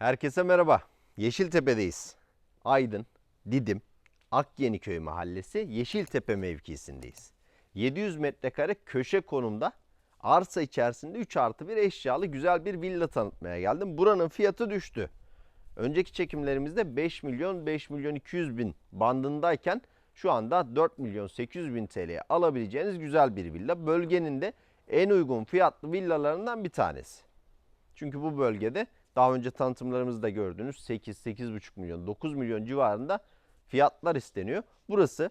Herkese merhaba. Yeşiltepe'deyiz. Aydın, Didim, Akyeniköy mahallesi Yeşiltepe mevkisindeyiz. 700 metrekare köşe konumda arsa içerisinde 3 artı bir eşyalı güzel bir villa tanıtmaya geldim. Buranın fiyatı düştü. Önceki çekimlerimizde 5 milyon 5 milyon 200 bin bandındayken şu anda 4 milyon 800 bin TL'ye alabileceğiniz güzel bir villa. Bölgenin de en uygun fiyatlı villalarından bir tanesi. Çünkü bu bölgede daha önce tanıtımlarımızda gördüğünüz 8-8,5 milyon 9 milyon civarında fiyatlar isteniyor. Burası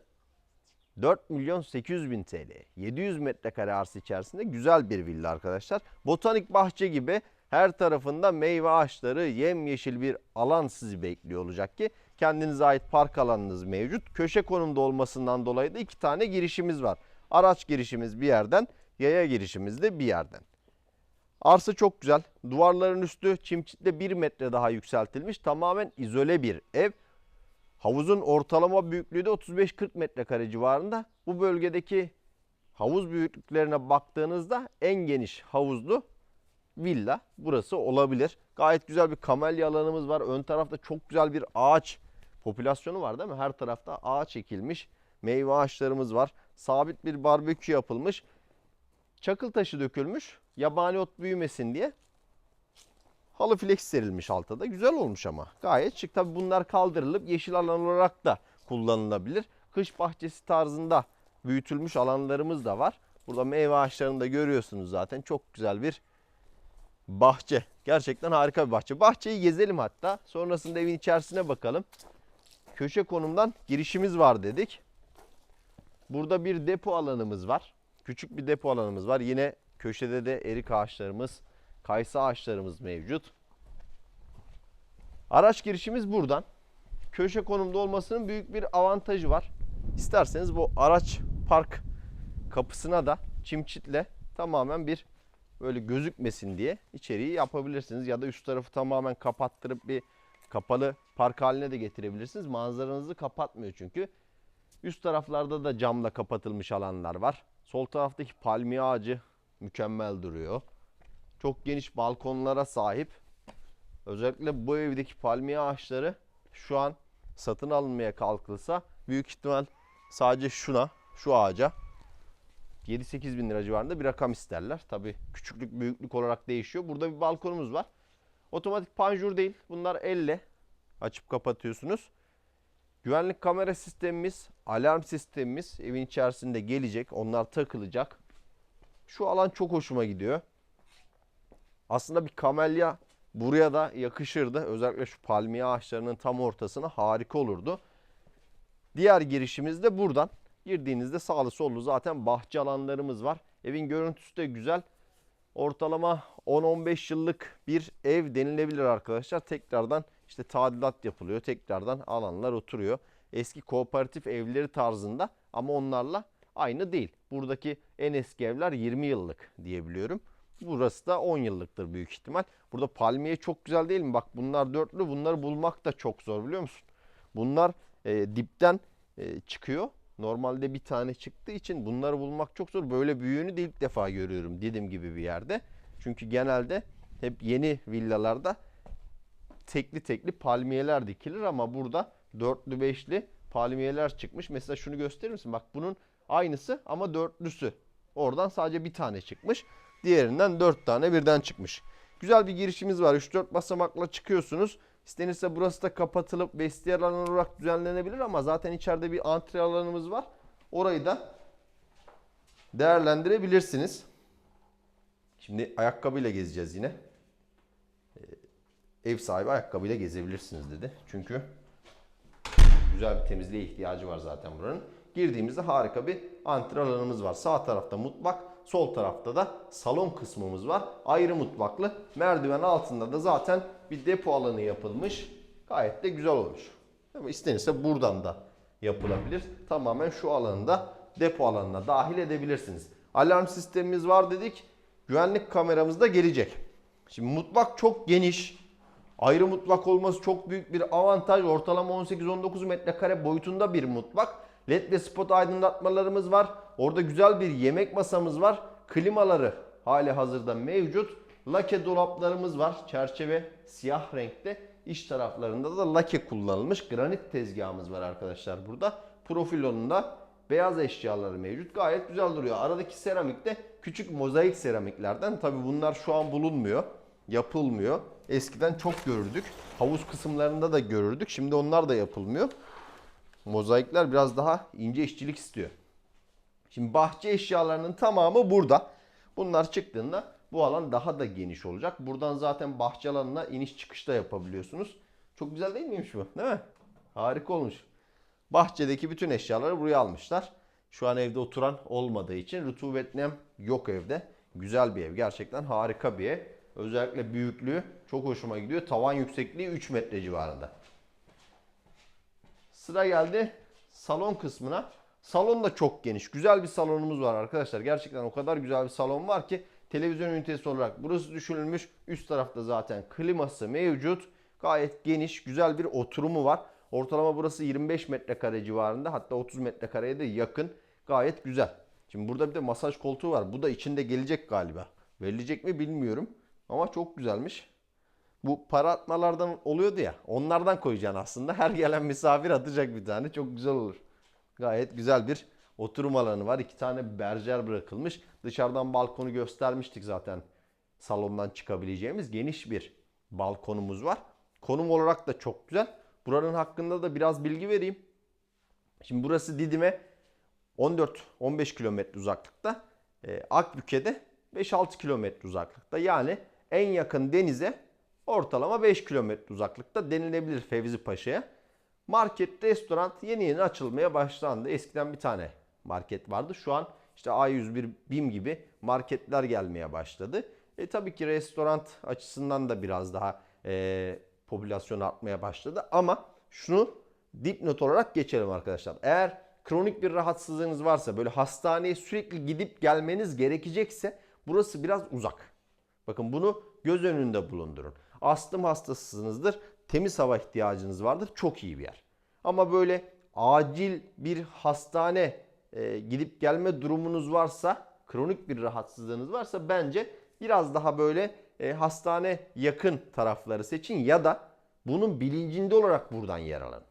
4 milyon 800 bin TL 700 metrekare arsa içerisinde güzel bir villa arkadaşlar. Botanik bahçe gibi her tarafında meyve ağaçları yemyeşil bir alan sizi bekliyor olacak ki kendinize ait park alanınız mevcut. Köşe konumda olmasından dolayı da iki tane girişimiz var. Araç girişimiz bir yerden, yaya girişimiz de bir yerden. Arsa çok güzel. Duvarların üstü çimçitle 1 metre daha yükseltilmiş. Tamamen izole bir ev. Havuzun ortalama büyüklüğü de 35-40 metrekare civarında. Bu bölgedeki havuz büyüklüklerine baktığınızda en geniş havuzlu villa burası olabilir. Gayet güzel bir kamelya alanımız var. Ön tarafta çok güzel bir ağaç popülasyonu var değil mi? Her tarafta ağaç ekilmiş. Meyve ağaçlarımız var. Sabit bir barbekü yapılmış. Çakıl taşı dökülmüş. Yabani ot büyümesin diye. Halı flex serilmiş altta da. Güzel olmuş ama. Gayet şık. Tabi bunlar kaldırılıp yeşil alan olarak da kullanılabilir. Kış bahçesi tarzında büyütülmüş alanlarımız da var. Burada meyve ağaçlarını da görüyorsunuz zaten. Çok güzel bir bahçe. Gerçekten harika bir bahçe. Bahçeyi gezelim hatta. Sonrasında evin içerisine bakalım. Köşe konumdan girişimiz var dedik. Burada bir depo alanımız var. Küçük bir depo alanımız var. Yine köşede de erik ağaçlarımız, kayısı ağaçlarımız mevcut. Araç girişimiz buradan. Köşe konumda olmasının büyük bir avantajı var. İsterseniz bu araç park kapısına da çimçitle tamamen bir böyle gözükmesin diye içeriği yapabilirsiniz. Ya da üst tarafı tamamen kapattırıp bir kapalı park haline de getirebilirsiniz. Manzaranızı kapatmıyor çünkü. Üst taraflarda da camla kapatılmış alanlar var. Sol taraftaki palmiye ağacı mükemmel duruyor. Çok geniş balkonlara sahip. Özellikle bu evdeki palmiye ağaçları şu an satın alınmaya kalkılsa büyük ihtimal sadece şuna, şu ağaca 7-8 bin lira civarında bir rakam isterler. Tabi küçüklük büyüklük olarak değişiyor. Burada bir balkonumuz var. Otomatik panjur değil. Bunlar elle açıp kapatıyorsunuz. Güvenlik kamera sistemimiz, alarm sistemimiz evin içerisinde gelecek. Onlar takılacak. Şu alan çok hoşuma gidiyor. Aslında bir kamelya buraya da yakışırdı. Özellikle şu palmiye ağaçlarının tam ortasına harika olurdu. Diğer girişimiz de buradan. Girdiğinizde sağlı sollu zaten bahçe alanlarımız var. Evin görüntüsü de güzel. Ortalama 10-15 yıllık bir ev denilebilir arkadaşlar. Tekrardan işte tadilat yapılıyor. Tekrardan alanlar oturuyor. Eski kooperatif evleri tarzında ama onlarla aynı değil. Buradaki en eski evler 20 yıllık diyebiliyorum. Burası da 10 yıllıktır büyük ihtimal. Burada palmiye çok güzel değil mi? Bak bunlar dörtlü. Bunları bulmak da çok zor biliyor musun? Bunlar e, dipten e, çıkıyor. Normalde bir tane çıktığı için bunları bulmak çok zor. Böyle büyüğünü de ilk defa görüyorum Didim gibi bir yerde. Çünkü genelde hep yeni villalarda tekli tekli palmiyeler dikilir ama burada dörtlü beşli palmiyeler çıkmış. Mesela şunu gösterir misin? Bak bunun aynısı ama dörtlüsü. Oradan sadece bir tane çıkmış. Diğerinden dört tane birden çıkmış. Güzel bir girişimiz var. 3-4 basamakla çıkıyorsunuz. İstenirse burası da kapatılıp vestiyer alanı olarak düzenlenebilir ama zaten içeride bir antre alanımız var. Orayı da değerlendirebilirsiniz. Şimdi ayakkabıyla gezeceğiz yine. Ev sahibi ayakkabıyla gezebilirsiniz dedi. Çünkü güzel bir temizliğe ihtiyacı var zaten buranın. Girdiğimizde harika bir antre alanımız var. Sağ tarafta mutfak, sol tarafta da salon kısmımız var. Ayrı mutfaklı. Merdiven altında da zaten bir depo alanı yapılmış. Gayet de güzel olmuş. Ama istenirse buradan da yapılabilir. Tamamen şu alanında depo alanına dahil edebilirsiniz. Alarm sistemimiz var dedik. Güvenlik kameramız da gelecek. Şimdi mutfak çok geniş. Ayrı mutfak olması çok büyük bir avantaj. Ortalama 18-19 metrekare boyutunda bir mutfak. LED ve spot aydınlatmalarımız var. Orada güzel bir yemek masamız var. Klimaları hali hazırda mevcut. Lake dolaplarımız var. Çerçeve siyah renkte. İç taraflarında da lake kullanılmış granit tezgahımız var arkadaşlar burada. Profilonunda beyaz eşyaları mevcut. Gayet güzel duruyor. Aradaki seramik de küçük mozaik seramiklerden. Tabi bunlar şu an bulunmuyor. Yapılmıyor. Eskiden çok görürdük. Havuz kısımlarında da görürdük. Şimdi onlar da yapılmıyor. Mozaikler biraz daha ince işçilik istiyor. Şimdi bahçe eşyalarının tamamı burada. Bunlar çıktığında bu alan daha da geniş olacak. Buradan zaten bahçe alanına iniş çıkışta yapabiliyorsunuz. Çok güzel değil miymiş bu? Değil mi? Harika olmuş. Bahçedeki bütün eşyaları buraya almışlar. Şu an evde oturan olmadığı için rutubet nem yok evde. Güzel bir ev. Gerçekten harika bir ev. Özellikle büyüklüğü çok hoşuma gidiyor. Tavan yüksekliği 3 metre civarında. Sıra geldi salon kısmına. Salon da çok geniş. Güzel bir salonumuz var arkadaşlar. Gerçekten o kadar güzel bir salon var ki televizyon ünitesi olarak burası düşünülmüş. Üst tarafta zaten kliması mevcut. Gayet geniş, güzel bir oturumu var. Ortalama burası 25 metrekare civarında. Hatta 30 metrekareye de yakın. Gayet güzel. Şimdi burada bir de masaj koltuğu var. Bu da içinde gelecek galiba. Verilecek mi bilmiyorum. Ama çok güzelmiş. Bu para atmalardan oluyordu ya. Onlardan koyacaksın aslında. Her gelen misafir atacak bir tane. Çok güzel olur. Gayet güzel bir oturum alanı var. İki tane berjer bırakılmış. Dışarıdan balkonu göstermiştik zaten. Salondan çıkabileceğimiz geniş bir balkonumuz var. Konum olarak da çok güzel. Buranın hakkında da biraz bilgi vereyim. Şimdi burası Didim'e 14-15 kilometre uzaklıkta. E, Akbük'e 5-6 kilometre uzaklıkta. Yani en yakın denize ortalama 5 kilometre uzaklıkta denilebilir Fevzi Paşa'ya. Market, restoran yeni yeni açılmaya başlandı. Eskiden bir tane market vardı. Şu an işte A101, BİM gibi marketler gelmeye başladı. E tabii ki restoran açısından da biraz daha e, popülasyon artmaya başladı. Ama şunu dipnot olarak geçelim arkadaşlar. Eğer kronik bir rahatsızlığınız varsa böyle hastaneye sürekli gidip gelmeniz gerekecekse burası biraz uzak. Bakın bunu göz önünde bulundurun. Astım hastasısınızdır. Temiz hava ihtiyacınız vardır. Çok iyi bir yer. Ama böyle acil bir hastane e, gidip gelme durumunuz varsa, kronik bir rahatsızlığınız varsa bence biraz daha böyle e, hastane yakın tarafları seçin ya da bunun bilincinde olarak buradan yer alın.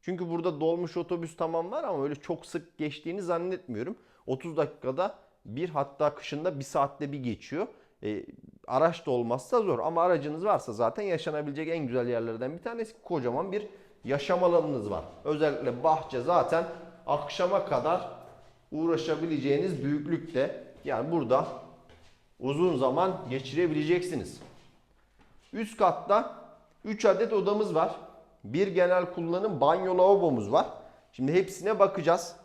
Çünkü burada dolmuş otobüs tamam var ama öyle çok sık geçtiğini zannetmiyorum. 30 dakikada bir hatta kışında bir saatte bir geçiyor. E, araç da olmazsa zor ama aracınız varsa zaten yaşanabilecek en güzel yerlerden bir tanesi kocaman bir yaşam alanınız var. Özellikle bahçe zaten akşama kadar uğraşabileceğiniz büyüklükte. Yani burada uzun zaman geçirebileceksiniz. Üst katta 3 adet odamız var. Bir genel kullanım banyo lavabomuz var. Şimdi hepsine bakacağız.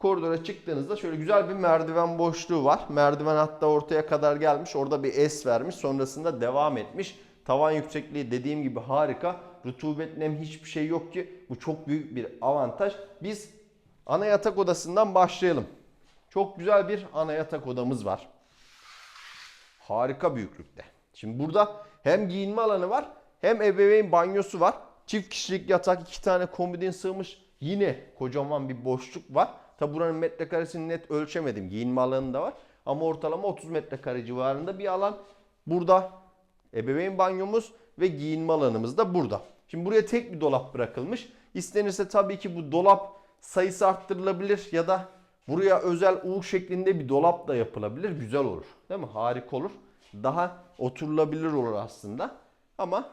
Koridora çıktığınızda şöyle güzel bir merdiven boşluğu var. Merdiven hatta ortaya kadar gelmiş. Orada bir es vermiş. Sonrasında devam etmiş. Tavan yüksekliği dediğim gibi harika. Rutubet nem hiçbir şey yok ki. Bu çok büyük bir avantaj. Biz ana yatak odasından başlayalım. Çok güzel bir ana yatak odamız var. Harika büyüklükte. Şimdi burada hem giyinme alanı var hem ebeveyn banyosu var. Çift kişilik yatak, iki tane komodin sığmış. Yine kocaman bir boşluk var. Tabi buranın metrekaresini net ölçemedim. Giyinme alanı da var. Ama ortalama 30 metrekare civarında bir alan. Burada ebeveyn banyomuz ve giyinme alanımız da burada. Şimdi buraya tek bir dolap bırakılmış. İstenirse tabii ki bu dolap sayısı arttırılabilir ya da buraya özel U şeklinde bir dolap da yapılabilir. Güzel olur. Değil mi? Harika olur. Daha oturulabilir olur aslında. Ama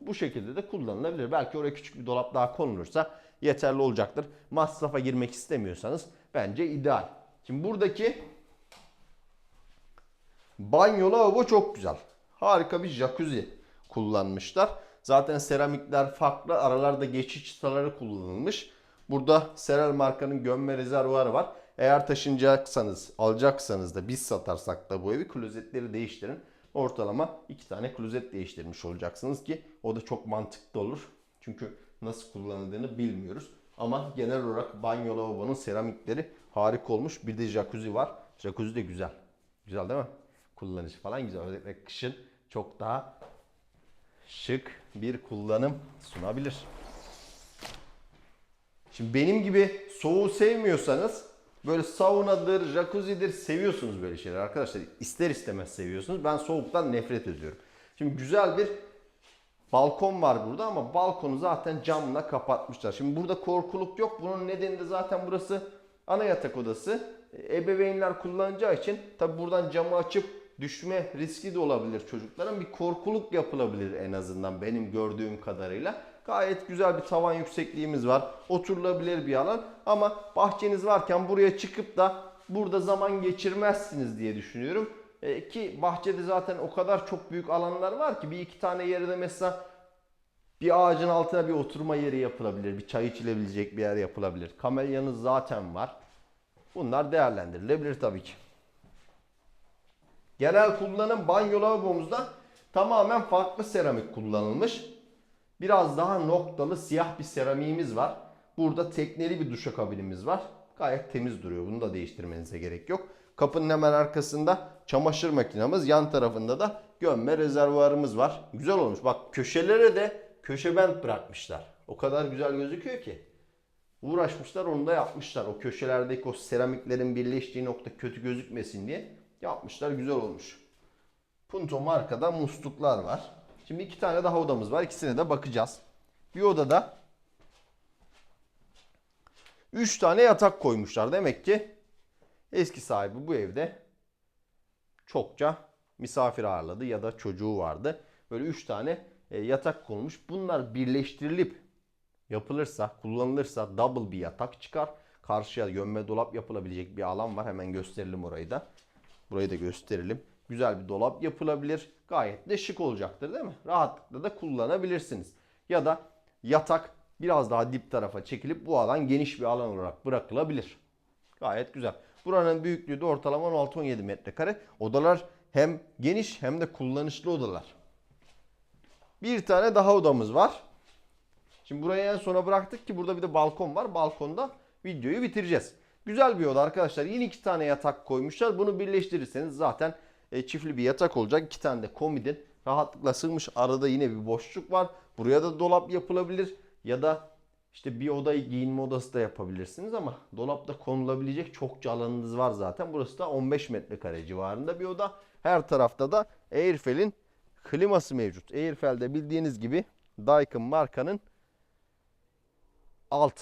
bu şekilde de kullanılabilir. Belki oraya küçük bir dolap daha konulursa yeterli olacaktır. Masrafa girmek istemiyorsanız bence ideal. Şimdi buradaki banyo lavabo çok güzel. Harika bir jacuzzi kullanmışlar. Zaten seramikler farklı. Aralarda geçiş çıtaları kullanılmış. Burada Serel markanın gömme rezervuarı var. Eğer taşınacaksanız, alacaksanız da biz satarsak da bu evi klozetleri değiştirin. Ortalama iki tane klozet değiştirmiş olacaksınız ki o da çok mantıklı olur. Çünkü nasıl kullanıldığını bilmiyoruz. Ama genel olarak banyo lavabonun seramikleri harika olmuş. Bir de jacuzzi var. Jacuzzi de güzel. Güzel değil mi? Kullanıcı falan güzel. Özellikle kışın çok daha şık bir kullanım sunabilir. Şimdi benim gibi soğuğu sevmiyorsanız Böyle saunadır, jacuzzidir seviyorsunuz böyle şeyler arkadaşlar. İster istemez seviyorsunuz. Ben soğuktan nefret ediyorum. Şimdi güzel bir balkon var burada ama balkonu zaten camla kapatmışlar. Şimdi burada korkuluk yok. Bunun nedeni de zaten burası ana yatak odası. E, Ebeveynler kullanacağı için tabi buradan camı açıp düşme riski de olabilir çocukların. Bir korkuluk yapılabilir en azından benim gördüğüm kadarıyla. Gayet güzel bir tavan yüksekliğimiz var. Oturulabilir bir alan ama bahçeniz varken buraya çıkıp da burada zaman geçirmezsiniz diye düşünüyorum. E, ki bahçede zaten o kadar çok büyük alanlar var ki bir iki tane yerde mesela bir ağacın altına bir oturma yeri yapılabilir. Bir çay içilebilecek bir yer yapılabilir. Kamelyanız zaten var. Bunlar değerlendirilebilir tabii ki. Genel kullanım banyo lavabomuzda tamamen farklı seramik kullanılmış. Biraz daha noktalı siyah bir seramiğimiz var. Burada tekneli bir duşakabinimiz var. Gayet temiz duruyor. Bunu da değiştirmenize gerek yok. Kapının hemen arkasında çamaşır makinamız. Yan tarafında da gömme rezervuarımız var. Güzel olmuş. Bak köşelere de köşe bent bırakmışlar. O kadar güzel gözüküyor ki. Uğraşmışlar onu da yapmışlar. O köşelerdeki o seramiklerin birleştiği nokta kötü gözükmesin diye yapmışlar. Güzel olmuş. Punto markada musluklar var. Şimdi iki tane daha odamız var. İkisine de bakacağız. Bir odada 3 tane yatak koymuşlar. Demek ki eski sahibi bu evde çokça misafir ağırladı ya da çocuğu vardı. Böyle 3 tane e, yatak konulmuş. Bunlar birleştirilip yapılırsa, kullanılırsa double bir yatak çıkar. Karşıya gömme dolap yapılabilecek bir alan var. Hemen gösterelim orayı da. Burayı da gösterelim. Güzel bir dolap yapılabilir. Gayet de şık olacaktır değil mi? Rahatlıkla da kullanabilirsiniz. Ya da yatak biraz daha dip tarafa çekilip bu alan geniş bir alan olarak bırakılabilir. Gayet güzel. Buranın büyüklüğü de ortalama 16-17 metrekare. Odalar hem geniş hem de kullanışlı odalar. Bir tane daha odamız var. Şimdi burayı en sona bıraktık ki burada bir de balkon var. Balkonda videoyu bitireceğiz. Güzel bir oda arkadaşlar. Yine iki tane yatak koymuşlar. Bunu birleştirirseniz zaten e, çiftli bir yatak olacak. İki tane de komodin rahatlıkla sığmış. Arada yine bir boşluk var. Buraya da dolap yapılabilir. Ya da işte bir odayı giyinme odası da yapabilirsiniz ama dolapta konulabilecek çokça alanınız var zaten. Burası da 15 metrekare civarında bir oda. Her tarafta da Airfel'in kliması mevcut. Airfel'de bildiğiniz gibi Daikin markanın alt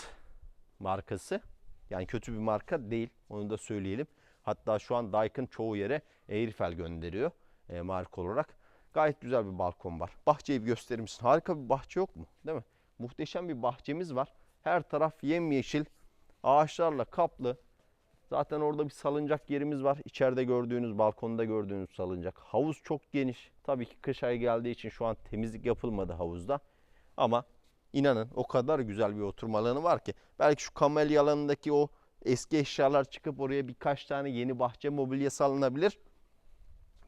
markası. Yani kötü bir marka değil. Onu da söyleyelim. Hatta şu an Daikin çoğu yere Airfel gönderiyor e, marka olarak. Gayet güzel bir balkon var. Bahçeyi bir gösterir? Harika bir bahçe yok mu? Değil mi? Muhteşem bir bahçemiz var. Her taraf yemyeşil. Ağaçlarla kaplı. Zaten orada bir salıncak yerimiz var. İçeride gördüğünüz, balkonda gördüğünüz salıncak. Havuz çok geniş. Tabii ki kış ayı geldiği için şu an temizlik yapılmadı havuzda. Ama inanın o kadar güzel bir oturma alanı var ki. Belki şu kamelya alanındaki o eski eşyalar çıkıp oraya birkaç tane yeni bahçe mobilyası alınabilir.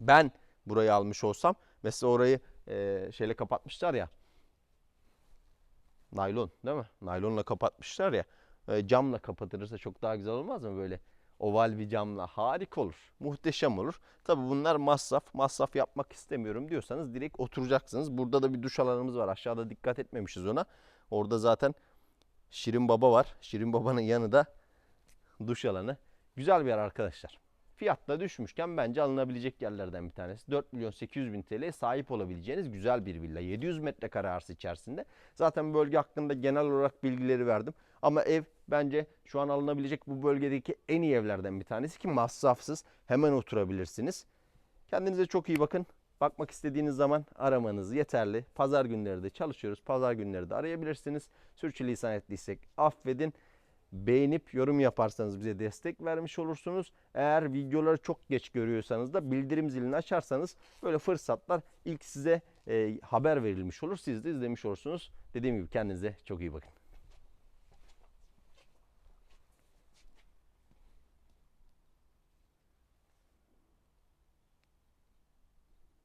Ben burayı almış olsam mesela orayı e, şeyle kapatmışlar ya. Naylon değil mi? Naylonla kapatmışlar ya. E, camla kapatılırsa çok daha güzel olmaz mı böyle? Oval bir camla harika olur. Muhteşem olur. Tabi bunlar masraf. Masraf yapmak istemiyorum diyorsanız direkt oturacaksınız. Burada da bir duş alanımız var. Aşağıda dikkat etmemişiz ona. Orada zaten Şirin Baba var. Şirin Baba'nın yanı da duş alanı. Güzel bir yer arkadaşlar. Fiyatla düşmüşken bence alınabilecek yerlerden bir tanesi. 4 milyon 800 bin TL'ye sahip olabileceğiniz güzel bir villa. 700 metrekare arsa içerisinde. Zaten bölge hakkında genel olarak bilgileri verdim. Ama ev bence şu an alınabilecek bu bölgedeki en iyi evlerden bir tanesi ki masrafsız. Hemen oturabilirsiniz. Kendinize çok iyi bakın. Bakmak istediğiniz zaman aramanız yeterli. Pazar günleri de çalışıyoruz. Pazar günleri de arayabilirsiniz. Sürçülisan ettiysek affedin. Beğenip yorum yaparsanız bize destek vermiş olursunuz. Eğer videoları çok geç görüyorsanız da bildirim zilini açarsanız böyle fırsatlar ilk size e, haber verilmiş olur. Siz de izlemiş olursunuz. Dediğim gibi kendinize çok iyi bakın.